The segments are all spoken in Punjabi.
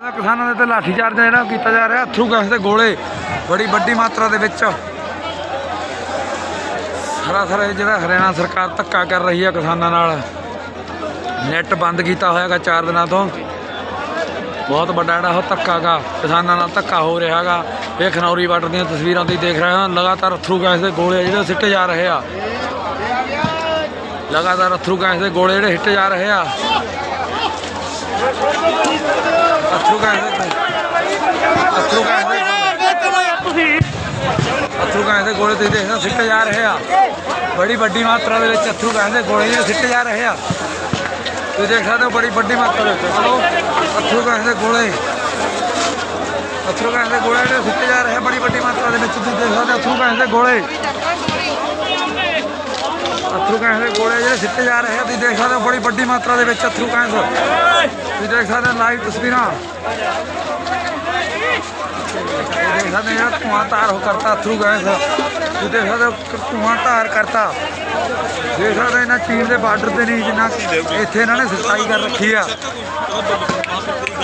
ਕਿਸਾਨਾਂ ਦੇ ਤੇ ਲਾਠੀਚਾਰਜ ਜਿਹੜਾ ਕੀਤਾ ਜਾ ਰਿਹਾ ਅਥਰੂ ਗੈਸ ਦੇ ਗੋਲੇ ਬੜੀ ਵੱਡੀ ਮਾਤਰਾ ਦੇ ਵਿੱਚ। ਸਰਾਸਰ ਇਹ ਜਿਹੜਾ ਹਰਿਆਣਾ ਸਰਕਾਰ ਧੱਕਾ ਕਰ ਰਹੀ ਹੈ ਕਿਸਾਨਾਂ ਨਾਲ। ਨੈਟ ਬੰਦ ਕੀਤਾ ਹੋਇਆਗਾ 4 ਦਿਨਾਂ ਤੋਂ। ਬਹੁਤ ਵੱਡਾ ਜਿਹੜਾ ਉਹ ਧੱਕਾ ਗਾ, ਕਿਸਾਨਾਂ ਨਾਲ ਧੱਕਾ ਹੋ ਰਿਹਾਗਾ ਇਹ ਖਨੌਰੀ ਬਾਰਡਰ ਦੀਆਂ ਤਸਵੀਰਾਂ ਤੁਸੀਂ ਦੇਖ ਰਹੇ ਹੋ, ਲਗਾਤਾਰ ਅਥਰੂ ਗੈਸ ਦੇ ਗੋਲੇ ਜਿਹੜੇ ਸਿੱਟੇ ਜਾ ਰਹੇ ਆ। ਲਗਾਤਾਰ ਅਥਰੂ ਗੈਸ ਦੇ ਗੋਲੇ ਜਿਹੜੇ ਹਿੱਟੇ ਜਾ ਰਹੇ ਆ। ਅਥਰੂ ਗੈਸ ਅਥਰੂ ਗੈਸ ਅਥਰੂ ਗੈਸ ਗੋਲੇ, ਤੁਸੀਂ ਦੇਖਦੇ ਸਿੱਟੇ ਜਾ ਰਹੇ ਆ। ਬੜੀ ਵੱਡੀ ਮਾਤਰਾ ਦੇ ਵਿੱਚ ਅਥਰੂ ਕਹਿੰਦੇ ਗੋਲੇ ਜਿਹੜੇ ਸਿੱਟੇ ਜਾ ਰਹੇ ਆ। ਤੁਸੀਂ ਦੇਖ ਸਕਦੇ ਹੋ, ਬੜੀ ਵੱਡੀ ਮਾਤਰਾ ਦੇ ਵਿੱਚ। ਚਲੋ, ਅਥਰੂ ਗੈਸ ਦੇ ਗੋਲੇ। ਅਥਰੂ ਗੈਸ ਦੇ ਗੋਲੇ ਜਿਹੜੇ ਸਿੱਟੇ ਜਾ ਰਹੇ ਬੜੀ ਵੱਡੀ ਮਾਤਰਾ ਦੇ ਵਿੱਚ। ਤੁਸੀਂ ਦੇਖ ਸਕਦੇ ਹੋ, ਅਥਰੂ ਗੈਸ ਗੋਲੇ। ਅਥਰੂ ਗੈਸ ਦੇ ਗੋਲੇ ਜਿਹੜੇ ਸਿੱਟੇ ਜਾ ਰਹੇ ਆ ਤੁਸੀਂ ਦੇਖ ਸਕਦੇ ਹੋ ਬੜੀ ਵੱਡੀ ਮਾਤਰਾ ਦੇ ਵਿੱਚ ਅਥਰੂ ਗੈਸ ਤੁਸੀਂ ਦੇਖ ਸਕਦੇ ਹੋ ਲਾਈਵ ਤਸਵੀਰਾਂ ਤੁਸੀਂ ਦੇਖ ਸਕਦੇ ਹੋ ਜਿਹੜਾ ਧੂਆਂ ਧਾਰ ਹੋ ਕਰਤਾ ਅਥਰੂ ਗੈਸ ਤੁਸੀਂ ਦੇਖ ਸਕਦੇ ਹੋ ਧੂਆਂ ਧਾਰ ਕਰਤਾ ਦੇਖ ਸਕਦੇ ਇਹਨਾਂ ਚੀਨ ਦੇ ਬਾਰਡਰ ਤੇ ਨਹੀਂ ਜਿੰਨਾ ਇੱਥੇ ਇਹਨਾਂ ਨੇ ਸਫ਼ਾਈ ਕਰ ਰੱਖੀ ਆ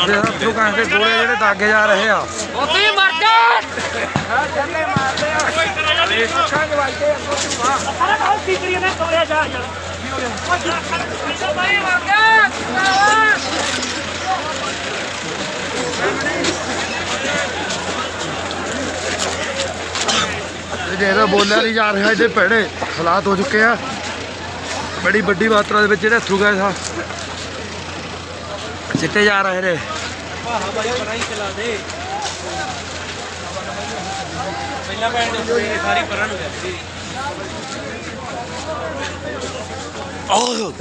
ਦੇ ਅਥਰੂ ਗੈਸ ਦੇ ਗੋਲੇ ਜਿਹੜੇ ਦਾਗੇ ਜਾ ਰਹੇ ਆ ਉੱਥੇ ਮਰ ਜਾ ਕੀ ਕਰੀਏ ਨਾ ਕੋਲੇ ਜਾ ਯਾਰ ਗਿਆ ਇਹ ਜਿਹੜਾ ਬੋਲਿਆ ਨਹੀਂ ਜਾ ਰਿਹਾ ਇਹਦੇ ਭੈੜੇ ਹਾਲਾਤ ਹੋ ਚੁੱਕੇ ਆ। ਬੜੀ ਵੱਡੀ ਮਾਤਰਾ ਦੇ ਵਿੱਚ ਜਿਹੜੇ ਅਥਰੂ ਗੈਸ ਆ। ਸਿੱਟੇ ਜਾ ਰਹੇ ਨੇ। ਪਹਿਲਾਂ ਬੈਠ ਦੇ ਸਾਰੀ ਪਰਾਂ ਨੂੰ ਜਾਂਦੀ। 어휴.